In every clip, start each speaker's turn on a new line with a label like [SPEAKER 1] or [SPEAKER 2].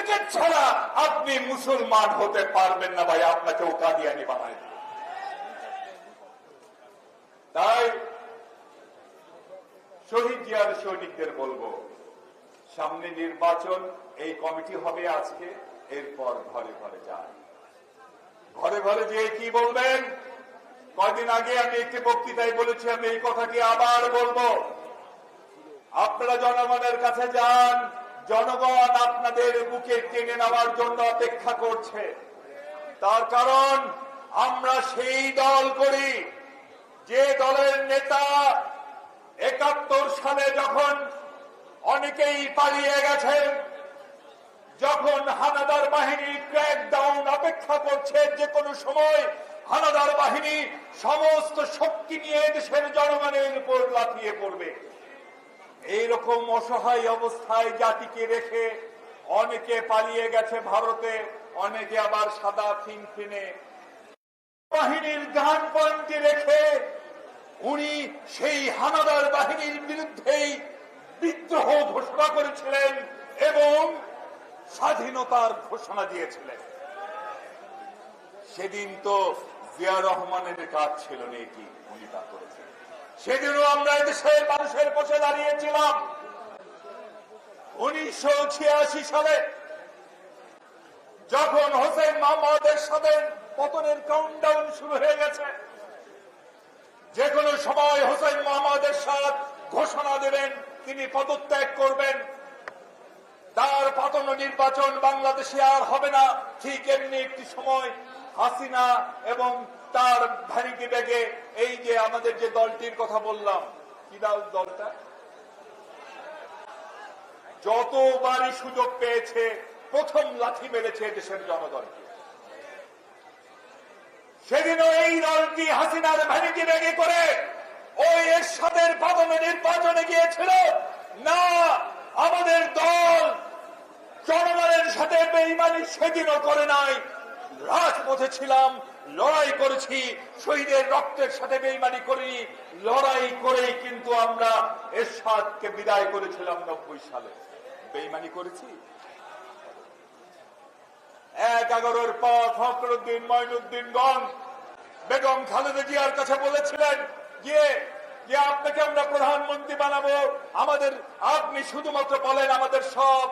[SPEAKER 1] Certificate ছাড়া আপনি মুসলমান হতে পারবেন না ভাই, আপনাকে ও কাদিয়ানি বানায়। তাই শহীদ জিয়ার সৈনিকদের বলব, সামনে নির্বাচন, এই কমিটি হবে আজকে, এরপর ঘরে ঘরে যান। ঘরে ঘরে যেয়ে কি বলবেন? কয়দিন আগে আমি একটি বক্তৃতায় বলেছি, আমি এই কথাটি আবার বলব। আপনারা জনগণের কাছে যান জনগণ আপনাদের বুকে টেনে নেওয়ার জন্য অপেক্ষা করছে। তার কারণ, আমরা সেই দল করি, যে দলের নেতা একাত্তর সালে যখন অনেকেই পালিয়ে গেছেন, যখন হানাদার বাহিনী ক্র্যাক ডাউন অপেক্ষা করছে, যে কোনো সময় হানাদার বাহিনী সমস্ত শক্তি নিয়ে দেশের জনগণের উপর লাফিয়ে পড়বে। এইরকম অসহায় অবস্থায় জাতিকে রেখে অনেকে পালিয়ে গেছে ভারতে, অনেকে আবার সাদা ফিনফিনে। বাহিনীর গান পয়েন্টে রেখে উনি সেই হানাদার বাহিনীর বিরুদ্ধেই বিদ্রোহ ঘোষণা করেছিলেন এবং স্বাধীনতার ঘোষণা দিয়েছিলেন। সেদিন তো জিয়া রহমানের কাজ ছিল না কি উনি তা করেছেন সেদিনও আমরা দেশের মানুষের পাশে দাঁড়িয়েছিলাম। উনিশশো ছিয়াশি সালে যখন হোসেন মোহাম্মদের সাথে পতনের কাউন্টডাউন শুরু হয়ে গেছে যে কোনো সময় হোসেন মোহাম্মদের সাথ ঘোষণা দেবেন, তিনি পদত্যাগ করবেন। তার পতন নির্বাচন বাংলাদেশে আর হবে না। ঠিক এমনি একটি সময় হাসিনা এবং তার ভ্যানিটি ব্যাগে এই যে আমাদের যে দলটির কথা বললাম, কি দল, দলটা? যতবারই সুযোগ পেয়েছে, প্রথম লাথি মেরেছে দেশের জনগণকে। সেদিনও এই দলটি হাসিনার ভ্যানিটি ব্যাগে করে ওই এরশাদের পতনে নির্বাচনে গিয়েছিল। না, আমাদের দল জনগণের সাথে বেইমানি সেদিনও করে নাই। রাজপথে ছিলাম লড়াই করেছি, শহীদের রক্তের সাথে বেইমানি করিনি, লড়াই করেই কিন্তু আমরা এরশাদকে বিদায় করেছিলাম নব্বই সালে। বেইমানি করেছি? এক এগারোর পর ফখরুদ্দিন মঈনুদ্দিন গণ বেগম খালেদা জিয়ার কাছে বলেছিলেন যে আপনাকে আমরা প্রধানমন্ত্রী বানাবো, আমাদের আপনি শুধুমাত্র বলেন আমাদের সব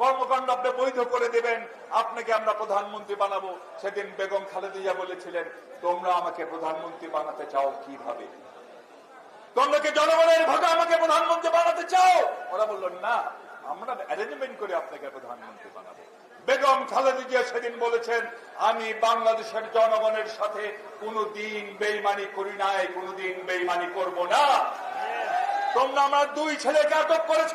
[SPEAKER 1] কর্মকাণ্ড আপনি বৈধ করে দেবেন। আপনাকে আমরা প্রধানমন্ত্রী বানাবো। সেদিন বেগম খালেদা জিয়া বলেছিলেন তোমরা আমাকে প্রধানমন্ত্রী বানাতে চাও কীভাবে? তোমরা কি জনগণের ভাগে আমাকে প্রধানমন্ত্রী বানাতে চাও? ওরা বলল না আমরা অ্যারেঞ্জমেন্ট করে আপনাকে প্রধানমন্ত্রী বানাবো। বেগম খালেদা জিয়া সেদিন বলেছেন আমি বাংলাদেশের জনগণের সাথে কোনোদিন বেইমানি করি নাই কোনোদিন বেইমানি করব না। তোমরা আমার দুই ছেলেকে আটক করেছ।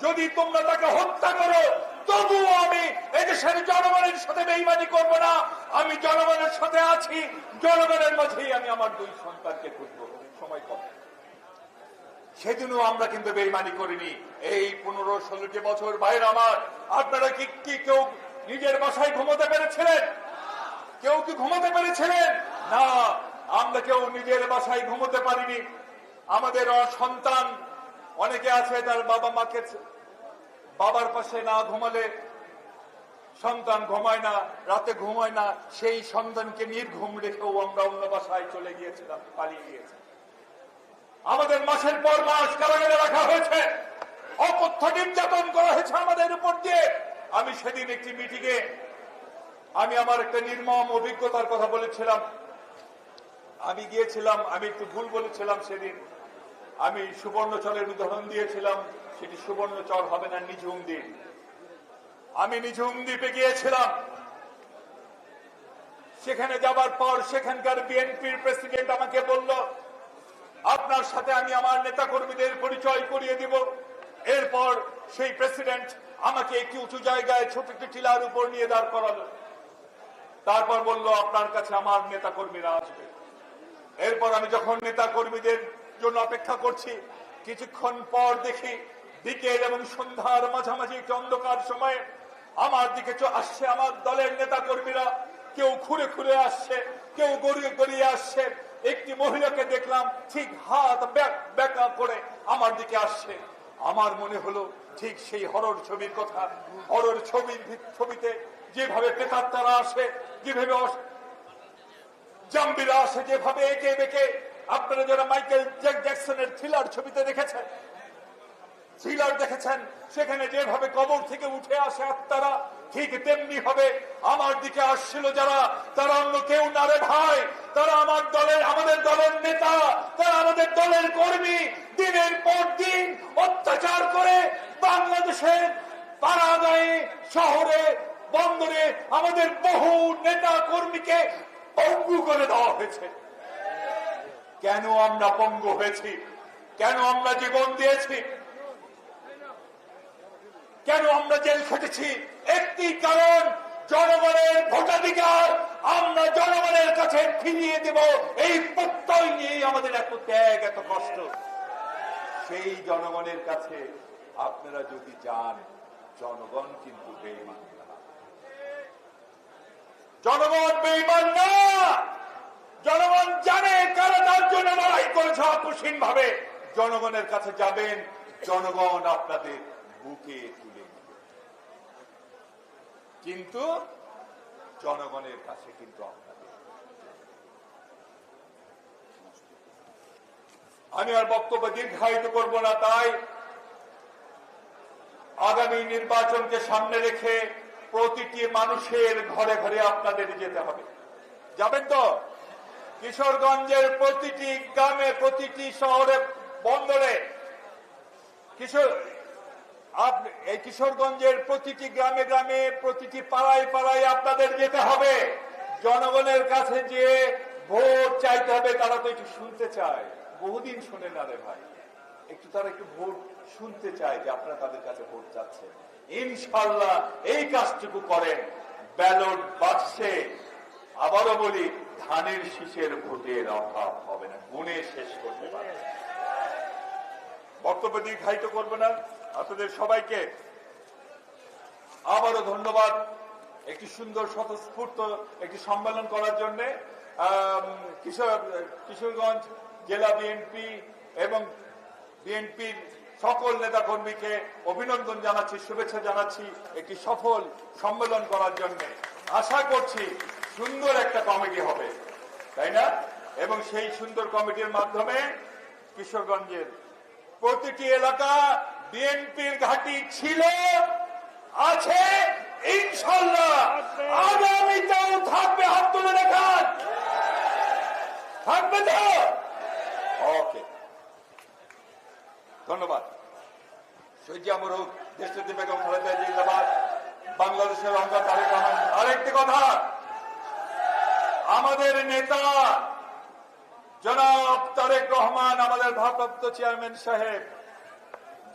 [SPEAKER 1] যদি তোমরা তাকে হত্যা করো, তবুও আমি এদেশের জনগণের সাথে বেইমানি করব না। আমি জনগণের সাথে আছি, জনগণের মাঝেই আমি আমার দুই সন্তানকে খুঁজবো। সময় কম। সেদিনও আমরা কিন্তু বেইমানি করিনি। এই পনেরো ষোলোটি বছর বাইরে আমার। আপনারা কি কি কেউ নিজের বাসায় ঘুমোতে পেরেছিলেন? কেউ কি ঘুমোতে পেরেছিলেন? না, আমরা কেউ নিজের বাসায় ঘুমোতে পারিনি। আমাদের সন্তান অনেকে আছে তার বাবা মাকে বাবার পাশে না ঘুমালে সন্তান ঘুমায় না, রাতে ঘুমায় না, সেই সন্তানকে নির্ঘুম রেখেও আমরা অন্য বাসায় চলে গিয়েছিলাম, পালিয়ে গিয়েছি। আমাদের মাসের পর মাস কারাগারে রাখা হয়েছে। অকথ্য নির্যাতন করা হয়েছে আমাদের উপর দিয়ে। আমি সেদিন একটি মিটিংয়ে আমি আমার একটা নির্মম অভিজ্ঞতার কথা বলেছিলাম। আমি গিয়েছিলাম, আমি একটু ভুল বলেছিলাম সেদিন। আমি সুবর্ণচরের উদাহরণ দিয়েছিলাম, সেটি সুবর্ণচর হবে না নিঝুম দ্বীপ। আমি নিঝুম দ্বীপে গিয়েছিলাম। সেখানে যাবার পর সেখানকার বিএনপির প্রেসিডেন্ট আমাকে বলল, আপনার সাথে আমি আমার নেতা কর্মীদের পরিচয় করিয়ে দিব। এরপর সেই প্রেসিডেন্ট আমাকে একটি উঁচু জায়গায় ছোট একটি টিলার উপর নিয়ে দাঁড় করালো। তারপর বলল, আপনার কাছে আমার নেতা কর্মীরা আসবে। এরপর আমি যখন নেতা কর্মীদের জন্য অপেক্ষা করছি। কিছুক্ষণ পর দেখি বিকেল এবং সন্ধ্যার মাঝামাঝি একটি অন্ধকার সময়ে আমার দিকে আসছে আমার দলের নেতা কর্মীরা কেউ ঘুরে ঘুরে আসছে, কেউ গড়িয়ে গড়িয়ে আসছে। একটি মহিলাকে দেখলাম ঠিক হাত ব্যাকা করে আমার দিকে আসছে। আমার মনে হলো ঠিক সেই হরর ছবির কথা। হরর ছবির ছবিতে যেভাবে প্রেতাত্মারা আসে, যেভাবে জাম্বিরা আসে, যেভাবে একে বেঁকে আপনারা যারা মাইকেল জ্যাক জ্যাকসনের থ্রিলার ছবিতে দেখেছেন, থ্রিলার দেখেছেন, সেখানে যেভাবে কবর থেকে উঠে আসে আত্মারা, ঠিক তেমনি হবে। আমার দিকে আসছিল যারা, তারা অন্য কেউ না রে ভাই। তারা আমার দলের, আমাদের দলের নেতা, তারা আমাদের দলের কর্মী। দিনের পর দিন অত্যাচার করে বাংলাদেশের পাড়াগাঁয়ে, শহরে, বন্দরে আমাদের বহু নেতা কর্মীকে পঙ্গু করে দেওয়া হয়েছে। কেন আমরা পঙ্গু হয়েছি? কেন আমরা জীবন দিয়েছি? কেন আমরা জেল খেটেছি? একটি কারণ, জনগণের ভোটাধিকার আমরা জনগণের কাছে ফিরিয়ে দেব। এই প্রত্যয় নিয়ে আমাদের এত ত্যাগ, এত কষ্ট। সেই জনগণের কাছে আপনারা যদি যান, জনগণ কিন্তু বেইমান না। জনগণ বেইমান না জনগণ জানে কারা তার জন্য লড়াই করেছে ভাবে জনগণের কাছে যাবেন, জনগণ আপনাদের বুকে তুলে নেবে। কিন্তু জনগণের কাছে কিন্তু আপনাদের আমি আর বক্তব্য দীর্ঘায়িত করব না, তাই আগামী নির্বাচনকে সামনে রেখে প্রতিটি মানুষের ঘরে ঘরে আপনাদের যেতে হবে। যাবেন তো? কিশোরগঞ্জের প্রতিটি গ্রামে, প্রতিটি শহরে, বন্দরে কিশোর এই কিশোরগঞ্জের প্রতিটি গ্রামে গ্রামে, প্রতিটি পাড়ায় পাড়ায় আপনাদের যেতে হবে। জনগণের কাছে যে ভোট চাইতে হবে, তারা তো একটু শুনতে চায়। বহুদিন শোনে না রে ভাই। একটু তারা একটু ভোট শুনতে চায় যে আপনারা তাদের কাছে ভোট চাচ্ছেন। ইনশাল্লাহ এই কাজটুকু করেন। ব্যালট বাক্সে আবারও বলি ধানের শীষের ভোটের অভাব হবে না। গুণে শেষ করতে পারে বক্তব্য দীর্ঘায়িত করবে না। আপনাদের সবাইকে আবারও ধন্যবাদ একটি সুন্দর স্বতঃস্ফূর্ত একটি সম্মেলন করার জন্য। কিশোর, কিশোরগঞ্জ জেলা বিএনপি এবং বিএনপির সকল নেতাকর্মীকে অভিনন্দন জানাচ্ছি, শুভেচ্ছা জানাচ্ছি একটি সফল সম্মেলন করার জন্য। আশা করছি সুন্দর একটা কমিটি হবে, তাই না? এবং সেই সুন্দর কমিটির মাধ্যমে কিশোরগঞ্জের প্রতিটি এলাকা বিএনপির ঘাঁটি ছিল, আছে, ইনশাল্লাহ আগামীতেও থাকবে, হাত তুলে দেখান। থাকবে তো? ওকে। ধন্যবাদ। সৈজি আমর হোক বেগম খালেদা জিন্দাবাদ বাংলাদেশের অঙ্গ তারেক রহমান। আরেকটি কথা আমাদের নেতা জনাব তারেক রহমান, আমাদের ভারপ্রাপ্ত চেয়ারম্যান সাহেব,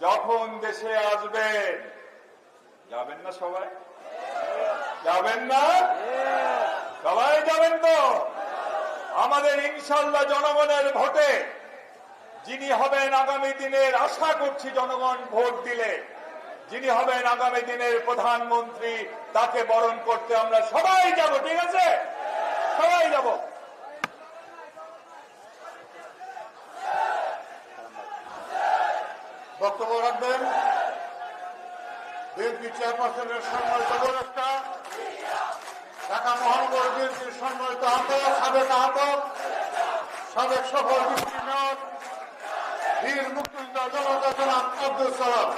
[SPEAKER 1] যখন দেশে আসবেন যাবেন না সবাই? যাবেন না? সবাই যাবেন তো? আমাদের ইনশাল্লাহ জনগণের ভোটে যিনি হবেন আগামী দিনের, আশা করছি জনগণ ভোট দিলে, যিনি হবেন আগামী দিনের প্রধানমন্ত্রী, তাকে বরণ করতে আমরা সবাই যাব, ঠিক আছে? সবাই যাব।
[SPEAKER 2] বক্তব্য রাখবেন। বিএনপি চেয়ারপারসনের সম্মানিত উপদেষ্টা, ঢাকা মহানগর বিএনপির সম্মানিত আহ্বায়ক, সাবেক আহ্বায়ক, সাবেক সফল বীর মুক্তিযোদ্ধা জনতা জনাব আব্দুল সালাম।